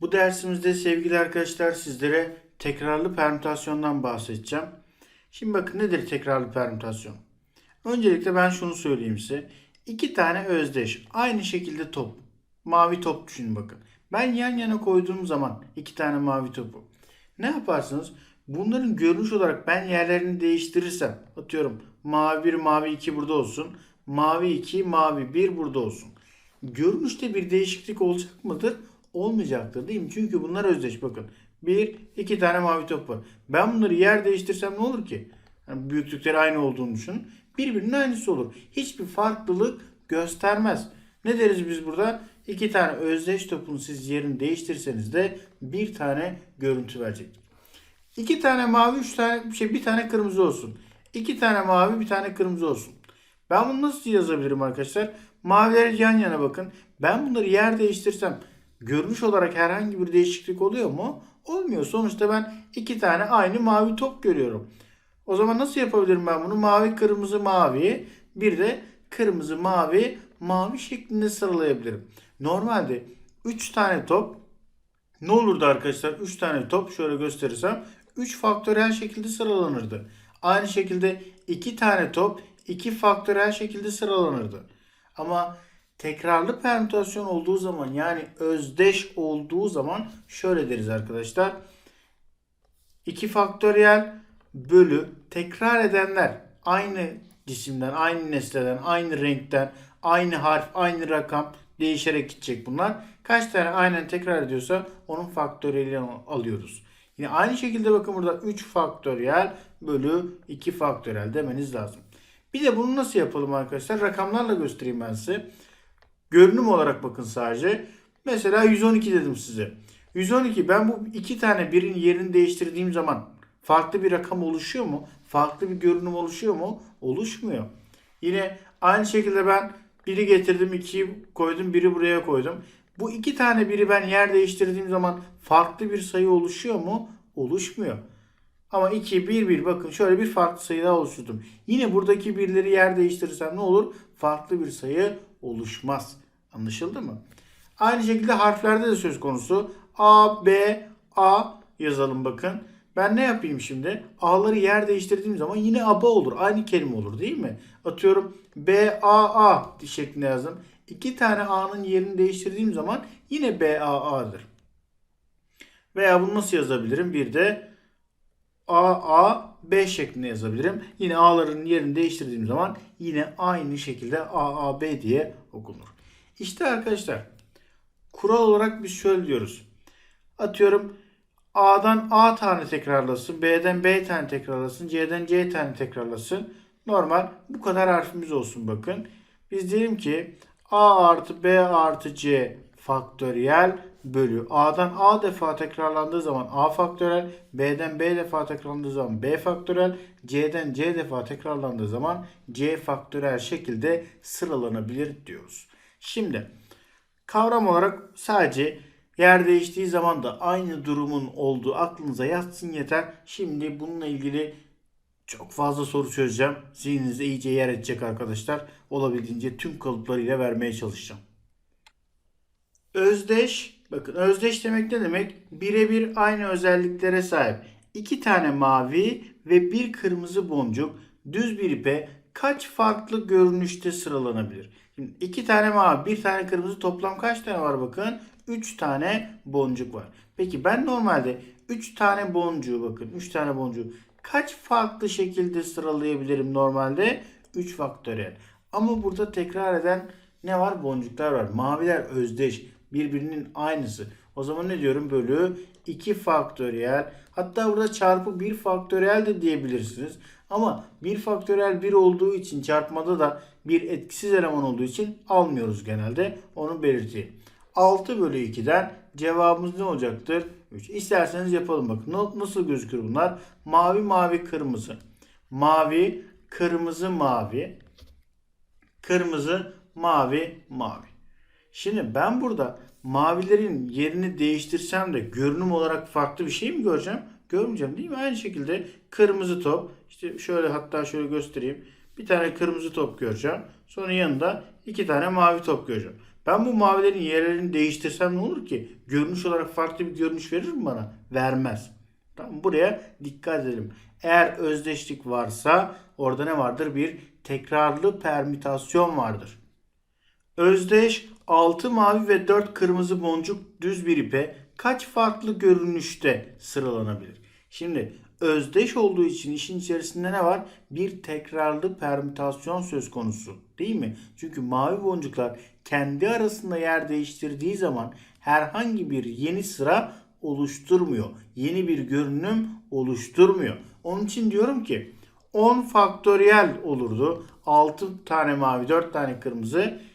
Bu dersimizde sevgili arkadaşlar sizlere tekrarlı permütasyondan bahsedeceğim. Şimdi bakın nedir tekrarlı permütasyon? Öncelikle ben şunu söyleyeyim size. İki tane özdeş aynı şekilde top. Mavi top düşünün bakın. Ben yan yana koyduğum zaman iki tane mavi topu. Ne yaparsınız? Bunların görünüş olarak ben yerlerini değiştirirsem atıyorum mavi 1 mavi 2 burada olsun. Mavi 2 mavi 1 burada olsun. Görünüşte bir değişiklik olacak mıdır? Olmayacaktır değil mi? Çünkü bunlar özdeş bakın. Bir, iki tane mavi top var. Ben bunları yer değiştirsem ne olur ki? Yani büyüklükleri aynı olduğunu düşünün. Birbirinin aynısı olur. Hiçbir farklılık göstermez. Ne deriz biz burada? İki tane özdeş topun siz yerini değiştirseniz de bir tane görüntü verecektir. İki tane mavi, üç tane şey bir tane kırmızı olsun. İki tane mavi, bir tane kırmızı olsun. Ben bunu nasıl yazabilirim arkadaşlar? Mavileri yan yana bakın. Ben bunları yer değiştirsem görünüş olarak herhangi bir değişiklik oluyor mu? Olmuyor. Sonuçta ben iki tane aynı mavi top görüyorum. O zaman nasıl yapabilirim ben bunu? Mavi, kırmızı, mavi. Bir de kırmızı, mavi, mavi şeklinde sıralayabilirim. Normalde 3 tane top ne olurdu arkadaşlar? 3 tane top şöyle gösterirsem 3 faktöriyel şekilde sıralanırdı. Aynı şekilde 2 tane top 2 faktöriyel şekilde sıralanırdı. Ama tekrarlı permütasyon olduğu zaman yani özdeş olduğu zaman şöyle deriz arkadaşlar. 2 faktöriyel bölü tekrar edenler aynı cisimden, aynı nesneden, aynı renkten, aynı harf, aynı rakam değişerek gidecek bunlar. Kaç tane aynen tekrar ediyorsa onun faktöriyelini alıyoruz. Yine aynı şekilde bakın burada 3 faktöriyel bölü 2 faktöriyel demeniz lazım. Bir de bunu nasıl yapalım arkadaşlar? Rakamlarla göstereyim ben size. Görünüm olarak bakın sadece. Mesela 112 dedim size. 112 ben bu iki tane birin yerini değiştirdiğim zaman farklı bir rakam oluşuyor mu? Farklı bir görünüm oluşuyor mu? Oluşmuyor. Yine aynı şekilde ben biri getirdim, ikiyi koydum, biri buraya koydum. Bu iki tane biri ben yer değiştirdiğim zaman farklı bir sayı oluşuyor mu? Oluşmuyor. Ama 2, 1, 1 bakın şöyle bir farklı sayı daha oluşturdum. Yine buradaki birleri yer değiştirirsem ne olur? Farklı bir sayı oluşmaz. Anlaşıldı mı? Aynı şekilde harflerde de söz konusu. A, B, A yazalım bakın. Ben ne yapayım şimdi? A'ları yer değiştirdiğim zaman yine aba olur. Aynı kelime olur değil mi? Atıyorum B, A, A şeklinde yazdım. İki tane A'nın yerini değiştirdiğim zaman yine B, A, A'dır. Veya bunu nasıl yazabilirim? Bir de A, A, B şeklinde yazabilirim. Yine A'ların yerini değiştirdiğim zaman yine aynı şekilde A, A, B diye okunur. İşte arkadaşlar kural olarak biz şöyle diyoruz. Atıyorum A'dan A tane tekrarlasın, B'den B tane tekrarlasın, C'den C tane tekrarlasın. Normal bu kadar harfimiz olsun bakın. Biz diyelim ki A artı B artı C faktöriyel bölü A'dan A defa tekrarlandığı zaman A faktöriyel, B'den B defa tekrarlandığı zaman B faktöriyel, C'den C defa tekrarlandığı zaman C faktöriyel şekilde sıralanabilir diyoruz. Şimdi kavram olarak sadece yer değiştiği zaman da aynı durumun olduğu aklınıza yatsın yeter. Şimdi bununla ilgili çok fazla soru çözeceğim. Zihninizde iyice yer edecek arkadaşlar. Olabildiğince tüm kalıplarıyla vermeye çalışacağım. Özdeş, bakın özdeş demek ne demek? Birebir aynı özelliklere sahip. İki tane mavi ve bir kırmızı boncuk düz bir ipe kaç farklı görünüşte sıralanabilir? Şimdi iki tane mavi, bir tane kırmızı toplam kaç tane var bakın? 3 tane boncuk var. Peki ben normalde 3 tane boncuğu bakın 3 tane boncuğu kaç farklı şekilde sıralayabilirim normalde? 3 faktöriyel. Ama burada tekrar eden ne var? Boncuklar var. Maviler özdeş. Birbirinin aynısı. O zaman ne diyorum? Bölü 2 faktöriyel. Hatta burada çarpı 1 faktöriyel de diyebilirsiniz. Ama 1 faktöriyel 1 olduğu için çarpmada da bir etkisiz eleman olduğu için almıyoruz genelde. Onu belirteyim. 6 bölü 2'den cevabımız ne olacaktır? 3. İsterseniz yapalım bakın. Nasıl gözükür bunlar? Mavi mavi kırmızı. Mavi kırmızı mavi. Kırmızı mavi mavi. Şimdi ben burada mavilerin yerini değiştirsem de görünüm olarak farklı bir şey mi göreceğim? Görmeyeceğim değil mi? Aynı şekilde kırmızı top. İşte şöyle hatta şöyle göstereyim. Bir tane kırmızı top göreceğim. Sonra yanında iki tane mavi top göreceğim. Ben bu mavilerin yerlerini değiştirsem ne olur ki? Görünüş olarak farklı bir görünüş verir mi bana? Vermez. Tamam buraya dikkat edelim. Eğer özdeşlik varsa orada ne vardır? Bir tekrarlı permütasyon vardır. Özdeş 6 mavi ve 4 kırmızı boncuk düz bir ipe kaç farklı görünüşte sıralanabilir? Şimdi özdeş olduğu için işin içerisinde ne var? Bir tekrarlı permütasyon söz konusu değil mi? Çünkü mavi boncuklar kendi arasında yer değiştirdiği zaman herhangi bir yeni sıra oluşturmuyor. Yeni bir görünüm oluşturmuyor. Onun için diyorum ki 10 faktöriyel olurdu. 6 tane mavi, 4 tane kırmızı.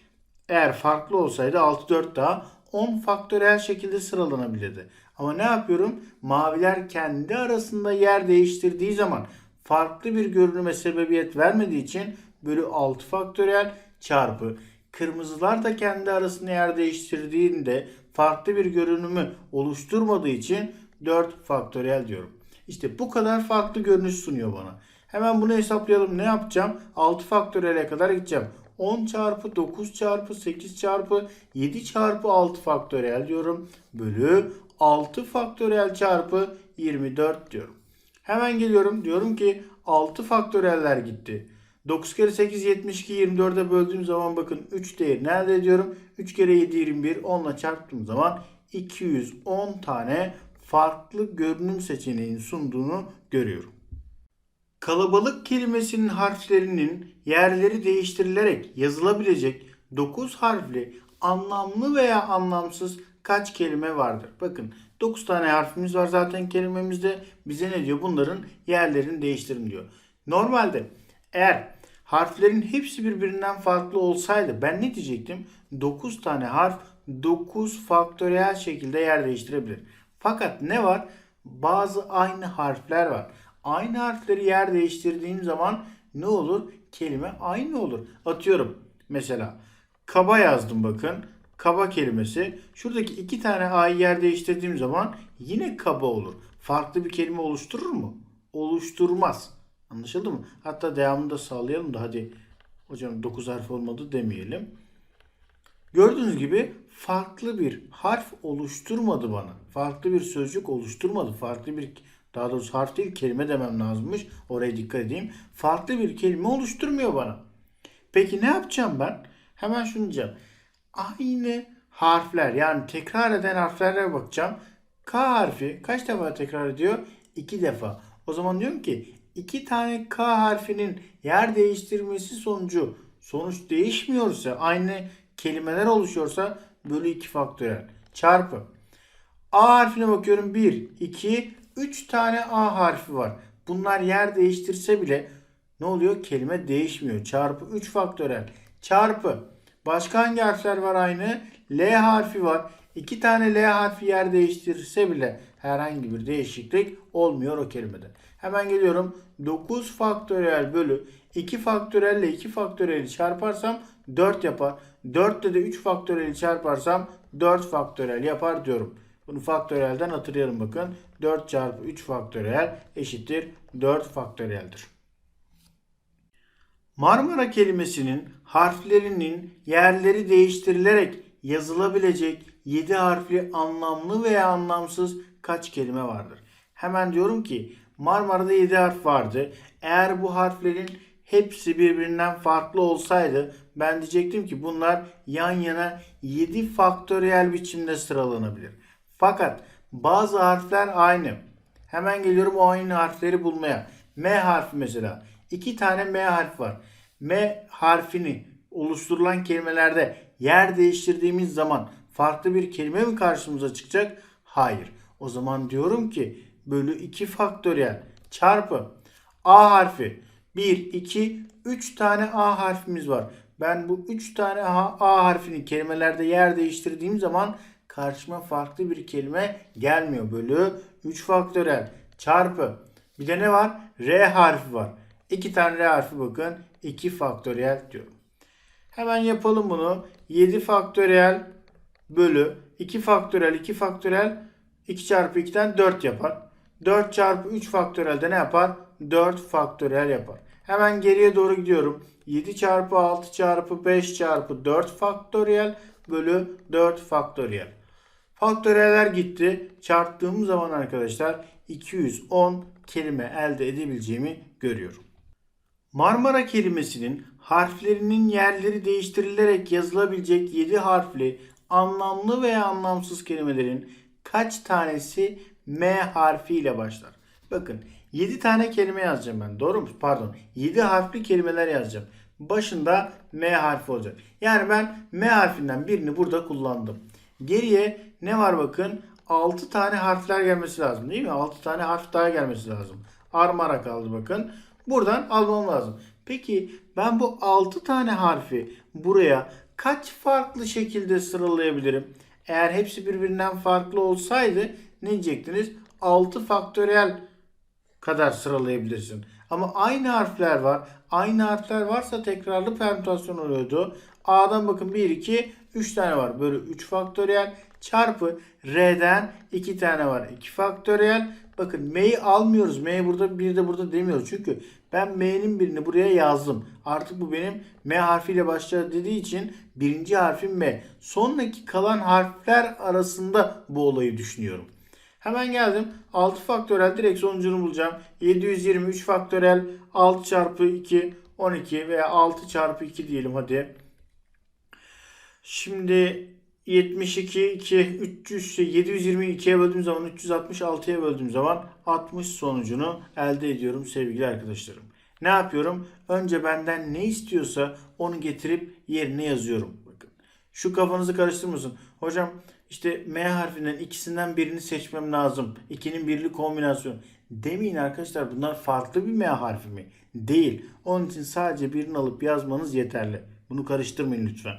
Eğer farklı olsaydı 6 4 daha 10 faktöriyel şekilde sıralanabilirdi. Ama ne yapıyorum? Maviler kendi arasında yer değiştirdiği zaman farklı bir görünüme sebebiyet vermediği için bölü 6 faktöriyel çarpı kırmızılar da kendi arasında yer değiştirdiğinde farklı bir görünümü oluşturmadığı için 4 faktöriyel diyorum. İşte bu kadar farklı görünüş sunuyor bana. Hemen bunu hesaplayalım. Ne yapacağım? 6 faktöriyele kadar gideceğim. 10 çarpı 9 çarpı 8 çarpı 7 çarpı 6 faktöriyel diyorum. Bölü 6 faktöriyel çarpı 24 diyorum. Hemen geliyorum. Diyorum ki 6 faktöriyeller gitti. 9 kere 8 72 24'e böldüğüm zaman bakın 3 değerini elde ediyorum. 3 kere 7 21 10 ile çarptığım zaman 210 tane farklı görünüm seçeneğini sunduğunu görüyorum. Kalabalık kelimesinin harflerinin yerleri değiştirilerek yazılabilecek 9 harfli anlamlı veya anlamsız kaç kelime vardır? Bakın 9 tane harfimiz var zaten kelimemizde. Bize ne diyor? Bunların yerlerini değiştirin diyor. Normalde eğer harflerin hepsi birbirinden farklı olsaydı ben ne diyecektim? 9 tane harf 9 faktöriyel şekilde yer değiştirebilir. Fakat ne var? Bazı aynı harfler var. Aynı harfleri yer değiştirdiğim zaman ne olur? Kelime aynı olur. Atıyorum mesela kaba yazdım bakın. Kaba kelimesi. Şuradaki iki tane a'yı yer değiştirdiğim zaman yine kaba olur. Farklı bir kelime oluşturur mu? Oluşturmaz. Anlaşıldı mı? Hatta devamını da sağlayalım da hadi hocam 9 harf olmadı demeyelim. Gördüğünüz gibi farklı bir harf oluşturmadı bana. Farklı bir sözcük oluşturmadı. Farklı bir daha doğrusu harf değil kelime demem lazımmış. Oraya dikkat edeyim. Farklı bir kelime oluşturmuyor bana. Peki ne yapacağım ben? Hemen şunu diyeceğim. Aynı harfler yani tekrar eden harflere bakacağım. K harfi kaç defa tekrar ediyor? İki defa. O zaman diyorum ki iki tane K harfinin yer değiştirmesi sonucu sonuç değişmiyorsa aynı kelimeler oluşuyorsa bölü 2 faktörel çarpı. A harfine bakıyorum 1, 2, 3 tane A harfi var. Bunlar yer değiştirse bile ne oluyor? Kelime değişmiyor. Çarpı 3 faktörel çarpı. Başka hangi harfler var aynı? L harfi var. 2 tane L harfi yer değiştirse bile herhangi bir değişiklik olmuyor o kelimede. Hemen geliyorum. 9 faktöriyel bölü 2 faktöriyel ile 2 faktöriyeli çarparsam 4 yapar. 4 ile de 3 faktöriyeli çarparsam 4 faktöriyel yapar diyorum. Bunu faktöriyelden hatırlayalım bakın. 4 çarpı 3 faktöriyel eşittir 4 faktöriyeldir. Marmara kelimesinin harflerinin yerleri değiştirilerek yazılabilecek 7 harfli anlamlı veya anlamsız kaç kelime vardır? Hemen diyorum ki Marmara'da 7 harf vardı. Eğer bu harflerin hepsi birbirinden farklı olsaydı ben diyecektim ki bunlar yan yana 7 faktöriyel biçimde sıralanabilir. Fakat bazı harfler aynı. Hemen geliyorum o aynı harfleri bulmaya. M harfi mesela. İki tane M harfi var. M harfini oluşturulan kelimelerde yer değiştirdiğimiz zaman farklı bir kelime mi karşımıza çıkacak? Hayır. O zaman diyorum ki bölü 2 faktöriyel çarpı A harfi 1, 2, 3 tane A harfimiz var. Ben bu 3 tane A, A harfini kelimelerde yer değiştirdiğim zaman karşıma farklı bir kelime gelmiyor. Bölü 3 faktöriyel çarpı. Bir de ne var? R harfi var. 2 tane R harfi bakın. 2 faktöriyel diyorum. Hemen yapalım bunu. 7 faktöriyel bölü 2 faktöriyel 2 faktöriyel 2 çarpı 2'den 4 yapar. 4 çarpı 3 faktöriyel de ne yapar? 4 faktöriyel yapar. Hemen geriye doğru gidiyorum. 7 çarpı 6 çarpı 5 çarpı 4 faktöriyel bölü 4 faktöriyel. Faktöriyeller gitti. Çarptığım zaman arkadaşlar 210 kelime elde edebileceğimi görüyorum. Marmara kelimesinin harflerinin yerleri değiştirilerek yazılabilecek 7 harfli anlamlı veya anlamsız kelimelerin kaç tanesi M harfi ile başlar? Bakın 7 tane kelime yazacağım ben. Doğru mu? Pardon. 7 harfli kelimeler yazacağım. Başında M harfi olacak. Yani ben M harfinden birini burada kullandım. Geriye ne var bakın? 6 tane harfler gelmesi lazım değil mi? 6 tane harf daha gelmesi lazım. Armara kaldı bakın. Buradan almam lazım. Peki ben bu 6 tane harfi buraya kaç farklı şekilde sıralayabilirim? Eğer hepsi birbirinden farklı olsaydı ne diyecektiniz? 6 faktöriyel kadar sıralayabilirsin. Ama aynı harfler var. Aynı harfler varsa tekrarlı permütasyon oluyordu. A'dan bakın 1, 2, 3 tane var. Böyle 3 faktöriyel çarpı R'den 2 tane var. 2 faktöriyel. Bakın M'yi almıyoruz. M burada bir de burada demiyoruz. Çünkü ben M'nin birini buraya yazdım. Artık bu benim M harfiyle başlar dediği için birinci harfim M. Sonraki kalan harfler arasında bu olayı düşünüyorum. Hemen geldim. 6 faktörel direkt sonucunu bulacağım. 723 faktörel 6 çarpı 2 12 veya 6 çarpı 2 diyelim hadi. Şimdi 72 2 300 722'ye böldüğüm zaman 366'ya böldüğüm zaman 60 sonucunu elde ediyorum sevgili arkadaşlarım. Ne yapıyorum? Önce benden ne istiyorsa onu getirip yerine yazıyorum. Bakın. Şu kafanızı karıştırmasın. Hocam işte M harfinden ikisinden birini seçmem lazım. İkinin birli kombinasyonu. Demeyin arkadaşlar bunlar farklı bir M harfi mi? Değil. Onun için sadece birini alıp yazmanız yeterli. Bunu karıştırmayın lütfen.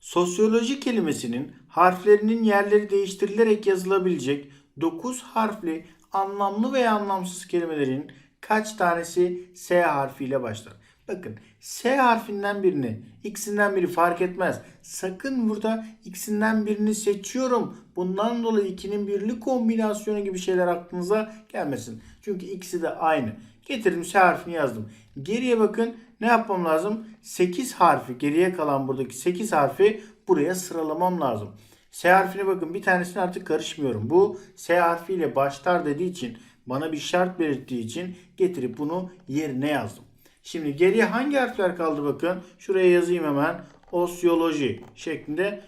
Sosyoloji kelimesinin harflerinin yerleri değiştirilerek yazılabilecek 9 harfli anlamlı veya anlamsız kelimelerin kaç tanesi S harfiyle başlar? Bakın S harfinden birini, ikisinden biri fark etmez. Sakın burada ikisinden birini seçiyorum. Bundan dolayı ikinin birli kombinasyonu gibi şeyler aklınıza gelmesin. Çünkü ikisi de aynı. Getirdim S harfini yazdım. Geriye bakın ne yapmam lazım? 8 harfi geriye kalan buradaki 8 harfi buraya sıralamam lazım. S harfine bakın bir tanesine artık karışmıyorum. Bu S harfiyle başlar dediği için bana bir şart belirttiği için getirip bunu yerine yazdım. Şimdi geriye hangi harfler kaldı bakın. Şuraya yazayım hemen. Osyoloji şeklinde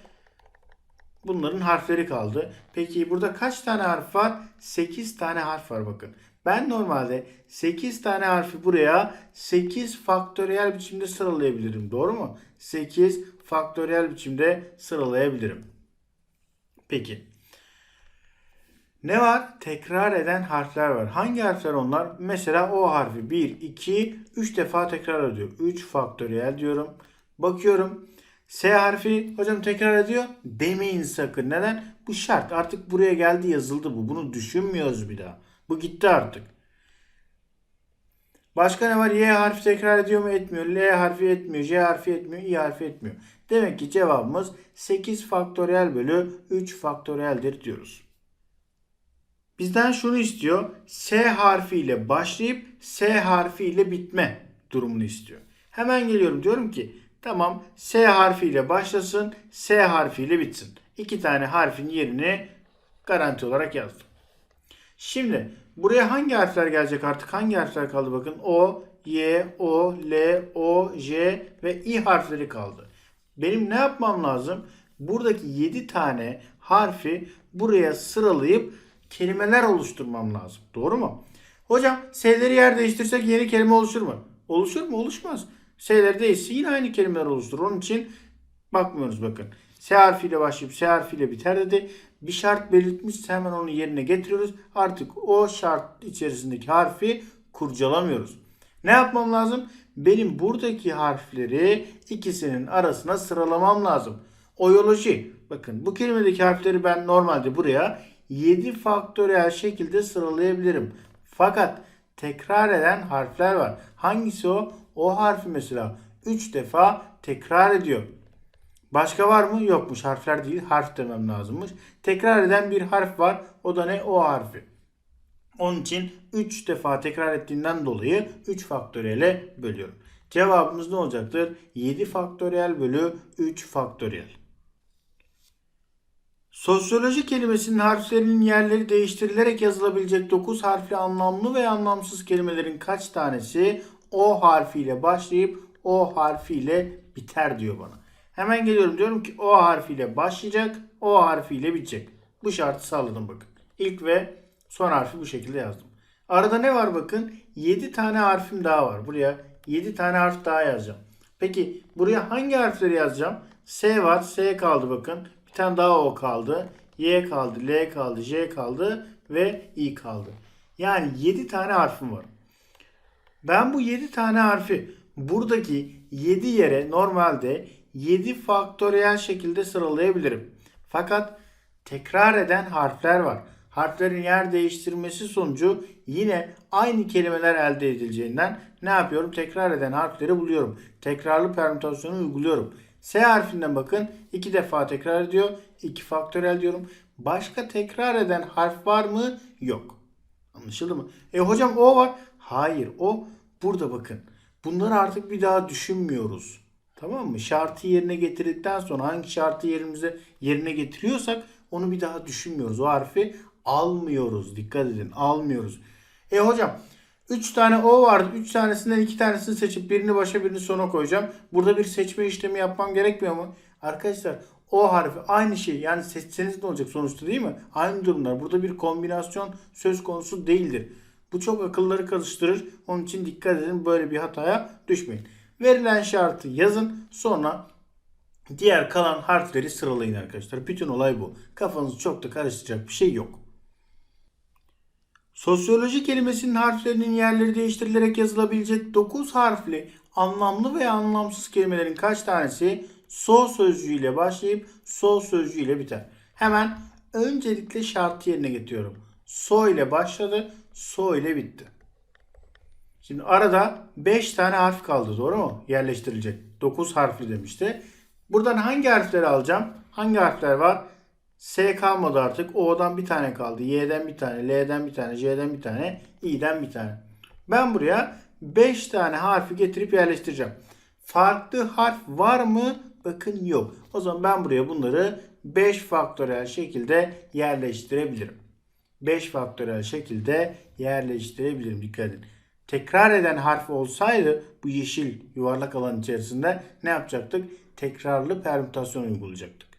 bunların harfleri kaldı. Peki burada kaç tane harf var? 8 tane harf var bakın. Ben normalde 8 tane harfi buraya 8 faktöriyel biçimde sıralayabilirim. Doğru mu? 8 faktöriyel biçimde sıralayabilirim. Peki. Ne var? Tekrar eden harfler var. Hangi harfler onlar? Mesela O harfi 1, 2, 3 defa tekrar ediyor. 3 faktöriyel diyorum. Bakıyorum. S harfi hocam tekrar ediyor. Demeyin sakın. Neden? Bu şart. Artık buraya geldi yazıldı bu. Bunu düşünmüyoruz bir daha. Bu gitti artık. Başka ne var? Y harfi tekrar ediyor mu? Etmiyor. L harfi etmiyor. J harfi etmiyor. I harfi etmiyor. Demek ki cevabımız 8 faktöriyel bölü 3 faktöriyeldir diyoruz. Bizden şunu istiyor. S harfiyle başlayıp S harfiyle bitme durumunu istiyor. Hemen geliyorum diyorum ki tamam S harfiyle başlasın S harfiyle bitsin. İki tane harfin yerini garanti olarak yazdım. Şimdi buraya hangi harfler gelecek artık? Hangi harfler kaldı bakın? O, Y, O, L, O, J ve I harfleri kaldı. Benim ne yapmam lazım? Buradaki 7 tane harfi buraya sıralayıp kelimeler oluşturmam lazım. Doğru mu? Hocam S'leri yer değiştirsek yeni kelime oluşur mu? Oluşur mu? Oluşmaz. S'leri değişse yine aynı kelimeler oluşturur. Onun için bakmıyoruz bakın. S harfiyle başlayıp S harfiyle biter dedi. Bir şart belirtmişse hemen onu yerine getiriyoruz. Artık o şart içerisindeki harfi kurcalamıyoruz. Ne yapmam lazım? Benim buradaki harfleri ikisinin arasına sıralamam lazım. Oyoloji. Bakın bu kelimedeki harfleri ben normalde buraya 7 faktöriyel şekilde sıralayabilirim. Fakat tekrar eden harfler var. Hangisi o? O harfi mesela 3 defa tekrar ediyor. Başka var mı? Yokmuş. Harfler değil, harf demem lazımmış. Tekrar eden bir harf var. O da ne? O harfi. Onun için 3 defa tekrar ettiğinden dolayı 3 faktöriyele bölüyorum. Cevabımız ne olacaktır? 7 faktöriyel bölü 3 faktöriyel. Sosyoloji kelimesinin harflerinin yerleri değiştirilerek yazılabilecek 9 harfli anlamlı ve anlamsız kelimelerin kaç tanesi o harfiyle başlayıp o harfiyle biter diyor bana. Hemen geliyorum diyorum ki o harfiyle başlayacak, o harfiyle bitecek. Bu şartı sağladım bakın. İlk ve son harfi bu şekilde yazdım. Arada ne var bakın? 7 tane harfim daha var. Buraya 7 tane harf daha yazacağım. Peki buraya hangi harfleri yazacağım? S var. S kaldı bakın. Bir tane daha O kaldı. Y kaldı. L kaldı. J kaldı. Ve I kaldı. Yani 7 tane harfim var. Ben bu 7 tane harfi buradaki 7 yere normalde 7 faktöriyel şekilde sıralayabilirim. Fakat tekrar eden harfler var. Harflerin yer değiştirmesi sonucu yine aynı kelimeler elde edileceğinden ne yapıyorum? Tekrar eden harfleri buluyorum. Tekrarlı permütasyonu uyguluyorum. S harfinden bakın iki defa tekrar ediyor. 2 faktöriyel diyorum. Başka tekrar eden harf var mı? Yok. Anlaşıldı mı? E hocam o var. Hayır o burada bakın. Bunları artık bir daha düşünmüyoruz. Tamam mı? Şartı yerine getirdikten sonra hangi şartı yerimize yerine getiriyorsak onu bir daha düşünmüyoruz. O harfi almıyoruz. Dikkat edin almıyoruz. E hocam 3 tane O vardı. 3 tanesinden 2 tanesini seçip birini başa birini sona koyacağım. Burada bir seçme işlemi yapmam gerekmiyor mu? Arkadaşlar o harfi aynı şey. Yani seçseniz ne olacak sonuçta değil mi? Aynı durumlar. Burada bir kombinasyon söz konusu değildir. Bu çok akılları karıştırır. Onun için dikkat edin böyle bir hataya düşmeyin. Verilen şartı yazın. Sonra diğer kalan harfleri sıralayın arkadaşlar. Bütün olay bu. Kafanızı çok da karıştıracak bir şey yok. Sosyoloji kelimesinin harflerinin yerleri değiştirilerek yazılabilecek 9 harfli anlamlı veya anlamsız kelimelerin kaç tanesi so sözcüğüyle başlayıp so sözcüğüyle biter. Hemen öncelikle şartı yerine getiriyorum. So ile başladı, so ile bitti. Şimdi arada 5 tane harf kaldı doğru mu? Yerleştirilecek. 9 harfli demişti. Buradan hangi harfleri alacağım? Hangi harfler var? S kalmadı artık. O'dan bir tane kaldı. Y'den bir tane, L'den bir tane, C'den bir tane, İ'den bir tane. Ben buraya 5 tane harfi getirip yerleştireceğim. Farklı harf var mı? Bakın yok. O zaman ben buraya bunları 5 faktörel şekilde yerleştirebilirim. 5 faktörel şekilde yerleştirebilirim. Dikkat edin. Tekrar eden harf olsaydı bu yeşil yuvarlak alan içerisinde ne yapacaktık? Tekrarlı permütasyon uygulayacaktık.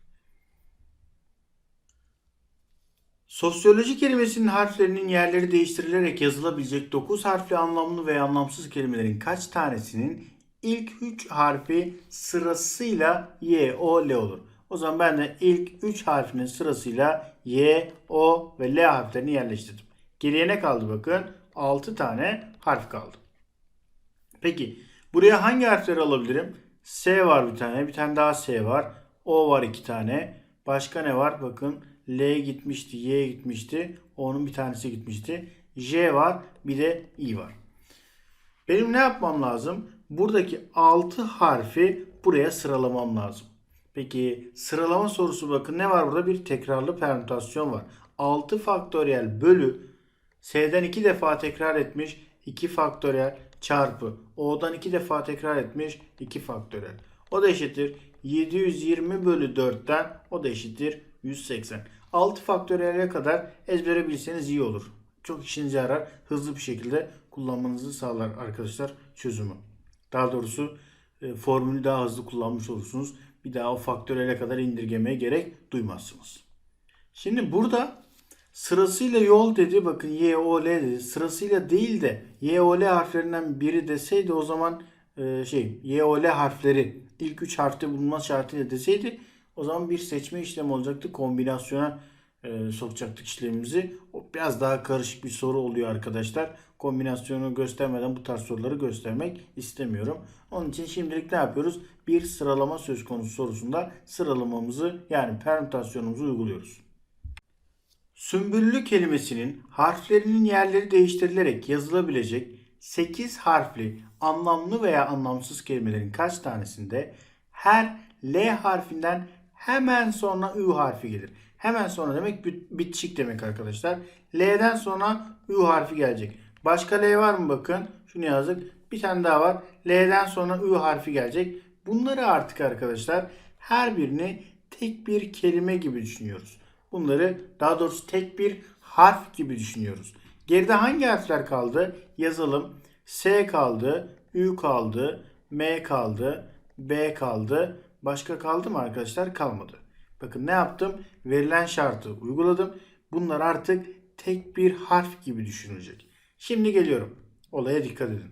Sosyoloji kelimesinin harflerinin yerleri değiştirilerek yazılabilecek 9 harfli anlamlı ve anlamsız kelimelerin kaç tanesinin ilk 3 harfi sırasıyla Y, O, L olur? O zaman ben de ilk 3 harfinin sırasıyla Y, O ve L harflerini yerleştirdim. Geriye ne kaldı bakın? 6 tane harf kaldı. Peki buraya hangi harfleri alabilirim? S var bir tane, bir tane daha S var. O var iki tane. Başka ne var? Bakın L gitmişti, Y gitmişti. O'nun bir tanesi gitmişti. J var, bir de I var. Benim ne yapmam lazım? Buradaki 6 harfi buraya sıralamam lazım. Peki sıralama sorusu bakın ne var burada? Bir tekrarlı permütasyon var. 6 faktöriyel bölü S'den 2 defa tekrar etmiş 2 faktöriyel çarpı O'dan 2 defa tekrar etmiş 2 faktöriyel. O da eşittir 720 bölü 4'ten o da eşittir 180. 6 faktöriyele kadar ezbere bilseniz iyi olur. Çok işinize yarar. Hızlı bir şekilde kullanmanızı sağlar arkadaşlar çözümü. Daha doğrusu e, formülü daha hızlı kullanmış olursunuz. Bir daha o faktöriyele kadar indirgemeye gerek duymazsınız. Şimdi burada sırasıyla yol dedi. Bakın Y, O, L dedi. Sırasıyla değil de Y, O, L harflerinden biri deseydi o zaman e, şey Y, O, L harfleri ilk 3 harfte bulunma şartıyla deseydi o zaman bir seçme işlemi olacaktı. Kombinasyona e, sokacaktık işlemimizi. O biraz daha karışık bir soru oluyor arkadaşlar. Kombinasyonu göstermeden bu tarz soruları göstermek istemiyorum. Onun için şimdilik ne yapıyoruz? Bir sıralama söz konusu sorusunda sıralamamızı yani permütasyonumuzu uyguluyoruz. Sümbüllü kelimesinin harflerinin yerleri değiştirilerek yazılabilecek 8 harfli anlamlı veya anlamsız kelimelerin kaç tanesinde her L harfinden hemen sonra Ü harfi gelir. Hemen sonra demek bitişik demek arkadaşlar. L'den sonra Ü harfi gelecek. Başka L var mı bakın? Şunu yazdık. Bir tane daha var. L'den sonra Ü harfi gelecek. Bunları artık arkadaşlar her birini tek bir kelime gibi düşünüyoruz. Bunları daha doğrusu tek bir harf gibi düşünüyoruz. Geride hangi harfler kaldı? Yazalım. S kaldı, Ü kaldı, M kaldı, B kaldı. Başka kaldı mı arkadaşlar? Kalmadı. Bakın ne yaptım? Verilen şartı uyguladım. Bunlar artık tek bir harf gibi düşünülecek. Şimdi geliyorum. Olaya dikkat edin.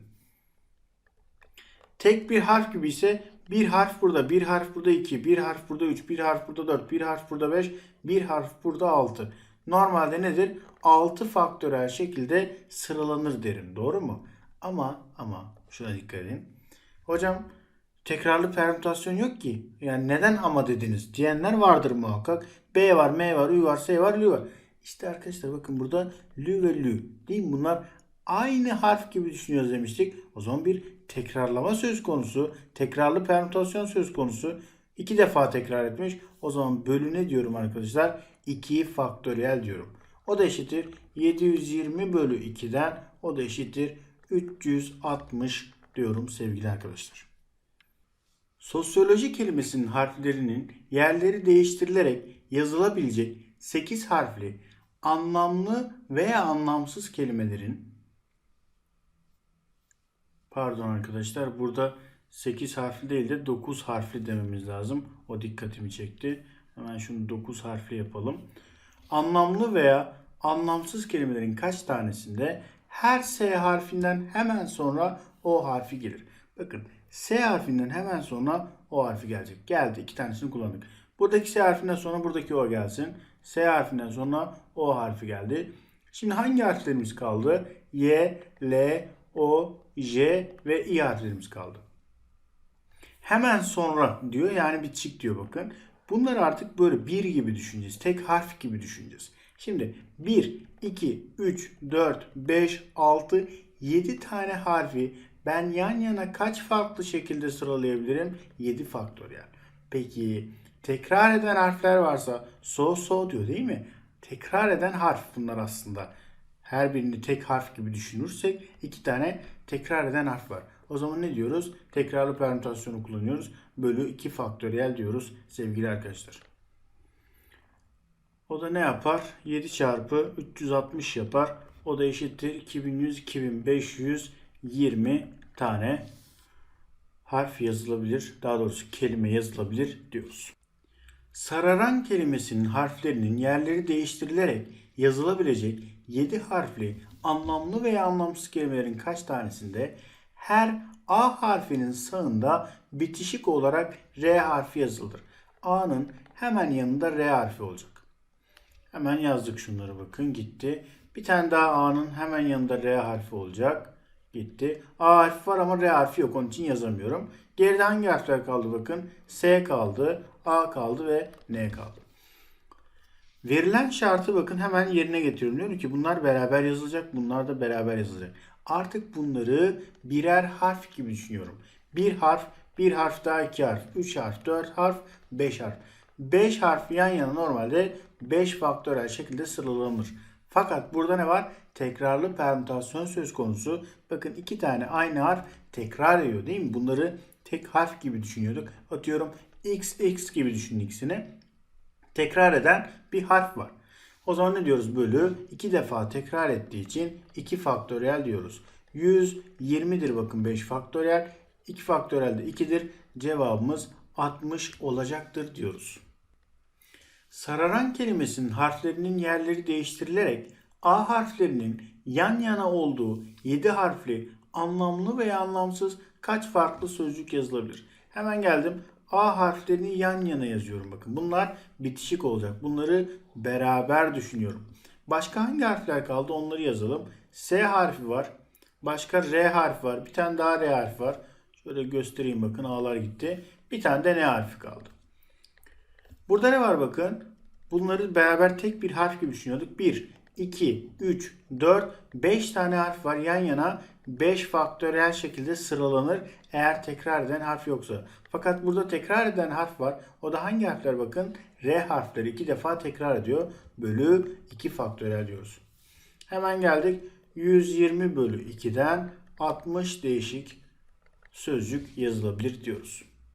Tek bir harf gibi ise bir harf burada, bir harf burada 2, bir harf burada 3, bir harf burada 4, bir harf burada 5, bir harf burada 6. Normalde nedir? 6 faktörel şekilde sıralanır derim. Doğru mu? Ama ama şuna dikkat edin. Hocam tekrarlı permütasyon yok ki. Yani neden ama dediniz diyenler vardır muhakkak. B var, M var, Ü var, S var, Lü var. İşte arkadaşlar bakın burada Lü ve Lü değil mi? Bunlar aynı harf gibi düşünüyoruz demiştik. O zaman bir tekrarlama söz konusu. Tekrarlı permütasyon söz konusu. İki defa tekrar etmiş. O zaman bölü ne diyorum arkadaşlar? 2 faktöriyel diyorum. O da eşittir 720 bölü 2'den o da eşittir 360 diyorum sevgili arkadaşlar. Sosyoloji kelimesinin harflerinin yerleri değiştirilerek yazılabilecek 8 harfli anlamlı veya anlamsız kelimelerin Pardon arkadaşlar burada 8 harfli değil de 9 harfli dememiz lazım. O dikkatimi çekti. Hemen şunu 9 harfli yapalım. Anlamlı veya anlamsız kelimelerin kaç tanesinde her S harfinden hemen sonra O harfi gelir. Bakın S harfinden hemen sonra O harfi gelecek. Geldi. iki tanesini kullandık. Buradaki S harfinden sonra buradaki O gelsin. S harfinden sonra O harfi geldi. Şimdi hangi harflerimiz kaldı? Y, L, O, J ve I harflerimiz kaldı. Hemen sonra diyor yani bitişik diyor bakın. Bunları artık böyle bir gibi düşüneceğiz. Tek harf gibi düşüneceğiz. Şimdi 1, 2, 3, 4, 5, 6, 7 tane harfi ben yan yana kaç farklı şekilde sıralayabilirim? 7 faktöriyel. Peki tekrar eden harfler varsa so so diyor değil mi? Tekrar eden harf bunlar aslında. Her birini tek harf gibi düşünürsek iki tane tekrar eden harf var. O zaman ne diyoruz? Tekrarlı permütasyonu kullanıyoruz. Bölü 2 faktöriyel diyoruz sevgili arkadaşlar. O da ne yapar? 7 çarpı 360 yapar. O da eşittir 2100 2520 tane harf yazılabilir. Daha doğrusu kelime yazılabilir diyoruz. Sararan kelimesinin harflerinin yerleri değiştirilerek yazılabilecek 7 harfli anlamlı veya anlamsız kelimelerin kaç tanesinde her A harfinin sağında bitişik olarak R harfi yazılır. A'nın hemen yanında R harfi olacak. Hemen yazdık şunları bakın gitti. Bir tane daha A'nın hemen yanında R harfi olacak. Gitti. A harfi var ama R harfi yok onun için yazamıyorum. Geride hangi harfler kaldı bakın. S kaldı, A kaldı ve N kaldı. Verilen şartı bakın hemen yerine getiriyorum. Diyorum ki bunlar beraber yazılacak, bunlar da beraber yazılacak. Artık bunları birer harf gibi düşünüyorum. Bir harf, bir harf daha iki harf, üç harf, dört harf, beş harf. Beş harf yan yana normalde beş faktörel şekilde sıralanır. Fakat burada ne var? Tekrarlı permütasyon söz konusu. Bakın iki tane aynı harf tekrar ediyor değil mi? Bunları tek harf gibi düşünüyorduk. Atıyorum x, x gibi düşünün ikisini tekrar eden bir harf var. O zaman ne diyoruz? Bölü iki defa tekrar ettiği için 2 faktöriyel diyoruz. 120'dir bakın 5 faktöriyel. 2 faktöriyel de 2'dir. Cevabımız 60 olacaktır diyoruz. Sararan kelimesinin harflerinin yerleri değiştirilerek A harflerinin yan yana olduğu 7 harfli anlamlı veya anlamsız kaç farklı sözcük yazılabilir? Hemen geldim. A harflerini yan yana yazıyorum bakın. Bunlar bitişik olacak. Bunları beraber düşünüyorum. Başka hangi harfler kaldı onları yazalım. S harfi var. Başka R harfi var. Bir tane daha R harfi var. Şöyle göstereyim bakın A'lar gitti. Bir tane de N harfi kaldı. Burada ne var bakın? Bunları beraber tek bir harf gibi düşünüyorduk. 1, 2, 3, 4, 5 tane harf var yan yana 5 faktöriyel şekilde sıralanır eğer tekrar eden harf yoksa. Fakat burada tekrar eden harf var. O da hangi harfler bakın? R harfleri iki defa tekrar ediyor. Bölü 2 faktöriyel diyoruz. Hemen geldik. 120 bölü 2'den 60 değişik sözcük yazılabilir diyoruz.